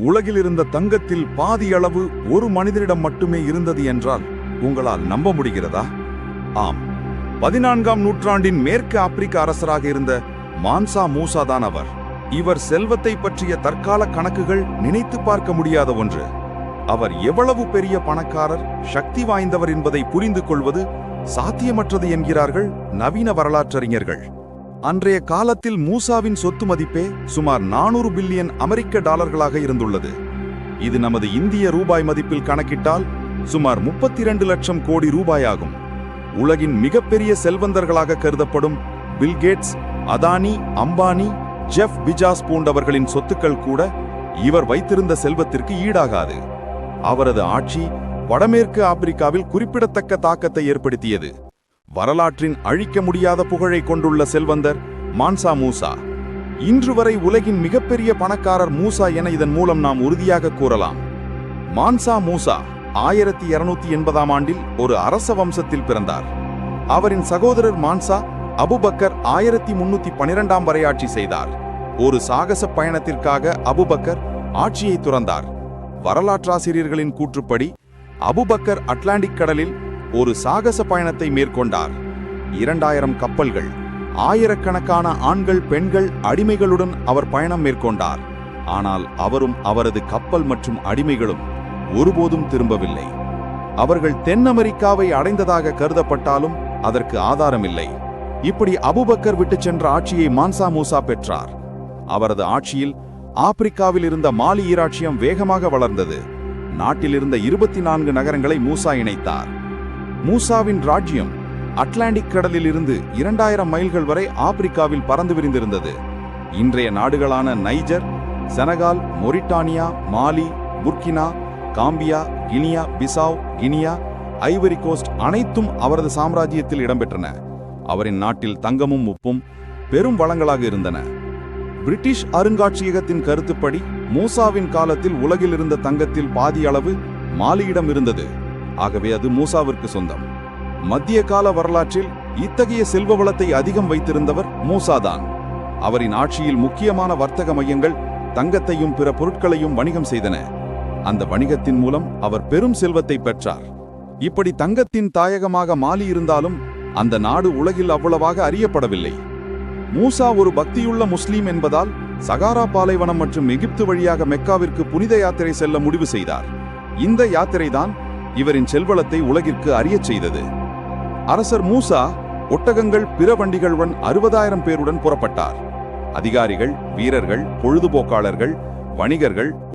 உலகில் இருந்த தங்கத்தில் பாதி அளவு ஒரு மனிதனிடம் மட்டுமே இருந்தது என்றால் உங்களால் நம்ப முடிகிறதா? ஆம். பதினான்காம் நூற்றாண்டின் மேற்கு ஆப்பிரிக்க அரசராக இருந்த மான்சா மூசாதான் அவர். இவர் செல்வத்தை பற்றிய தற்கால கணக்குகள் நினைத்து பார்க்க முடியாத ஒன்று. அவர் எவ்வளவு பெரிய பணக்காரர் சக்தி வாய்ந்தவர் என்பதை புரிந்து கொள்வது சாத்தியமற்றது என்கிறார்கள் நவீன வரலாற்றறிஞர்கள். அன்றைய காலத்தில் மூசாவின் சொத்து மதிப்பே சுமார் நானூறு பில்லியன் அமெரிக்க டாலர்களாக இருந்துள்ளது. இது நமது இந்திய ரூபாய் மதிப்பில் கணக்கிட்டால் சுமார் முப்பத்தி இரண்டு லட்சம் கோடி ரூபாயாகும். உலகின் மிகப்பெரிய செல்வந்தர்களாக கருதப்படும் Bill Gates Adani Ambani Jeff Bezos போன்றவர்களின் சொத்துக்கள் கூட இவர் வைத்திருந்த செல்வத்திற்கு ஈடாகாது. அவரது ஆட்சி வடமேற்கு ஆப்பிரிக்காவில் குறிப்பிடத்தக்க தாக்கத்தை ஏற்படுத்தியது. வரலாற்றின் அழிக்க முடியாத புகழை கொண்டுள்ள செல்வந்தர் மான்சா மூசா. இன்று வரை உலகின் மிகப்பெரிய பணக்காரர் மூசா என இதன் மூலம் நாம் உறுதியாக கூறலாம். மான்சா மூசா ஆயிரத்தி இருநூத்தி எண்பதாம் ஆண்டில் ஒரு அரச வம்சத்தில் பிறந்தார். அவரின் சகோதரர் மான்சா அபுபக்கர் ஆயிரத்தி முன்னூத்தி பனிரெண்டாம் வரை ஆட்சி செய்தார். ஒரு சாகச பயணத்திற்காக அபுபக்கர் ஆட்சியை துறந்தார். வரலாற்றாசிரியர்களின் கூற்றுப்படி அபுபக்கர் அட்லாண்டிக் கடலில் ஒரு சாகச பயணத்தை மேற்கொண்டார். இரண்டாயிரம் கப்பல்கள் ஆயிரக்கணக்கான ஆண்கள் பெண்கள் அடிமைகளுடன் அவர் பயணம் மேற்கொண்டார். ஆனால் அவரும் அவரது கப்பல் மற்றும் அடிமைகளும் ஒருபோதும் திரும்பவில்லை. அவர்கள் தென் அமெரிக்காவை அடைந்ததாக கருதப்பட்டாலும் அதற்கு ஆதாரமில்லை. இப்படி அபுபக்கர் விட்டுச் சென்ற ஆட்சியை மான்சா மூசா பெற்றார். அவரது ஆட்சியில் ஆப்பிரிக்காவில் இருந்த மாலி ஈராட்சியம் வேகமாக வளர்ந்தது. நாட்டில் இருந்த இருபத்தி நான்கு நகரங்களை மூசா இணைத்தார். மூசாவின் ராஜ்யம் அட்லாண்டிக் கடலில் இருந்து இரண்டாயிரம் மைல்கள் வரை ஆப்பிரிக்காவில் பறந்து விரிந்திருந்தது. இன்றைய நாடுகளான Niger Senegal Mauritania Mali Burkina Gambia Guinea Bissau Guinea Ivory Coast அனைத்தும் அவரது சாம்ராஜ்யத்தில் இடம்பெற்றன. அவரின் நாட்டில் தங்கமும் உப்பும் பெரும் வளங்களாக இருந்தன. பிரிட்டிஷ் அருங்காட்சியகத்தின் கருத்துப்படி மூசாவின் காலத்தில் உலகில் இருந்த தங்கத்தில் பாதி அளவு மாலியிடம் இருந்தது. ஆகவே அது மூசாவிற்கு சொந்தம். மத்திய கால வரலாற்றில் இத்தகைய செல்வ வளத்தை அதிகம் வைத்திருந்தவர் மூசாதான். அவரின் ஆட்சியில் முக்கியமான வர்த்தக மையங்கள் தங்கத்தையும் பிற பொருட்களையும் வணிகம் செய்தன. அந்த வணிகத்தின் மூலம் அவர் பெரும் செல்வத்தை பெற்றார். இப்படி தங்கத்தின் தாயகமாக மாலி இருந்தாலும் அந்த நாடு உலகில் அவ்வளவாக அறியப்படவில்லை. மூசா ஒரு பக்தியுள்ள முஸ்லீம் என்பதால் சகாரா பாலைவனம் மற்றும் எகிப்து வழியாக மெக்காவிற்கு புனித யாத்திரை செல்ல முடிவு செய்தார். இந்த யாத்திரைதான் இவரின் செல்வளத்தை உலகிற்கு அறியச் செய்தது. அரசர் மூசா ஒட்டகங்கள் பிற வண்டிகளுடன் அறுபதாயிரம் பேருடன் புறப்பட்டார். அதிகாரிகள் வீரர்கள் பொழுதுபோக்காளர்கள் வணிகர்கள்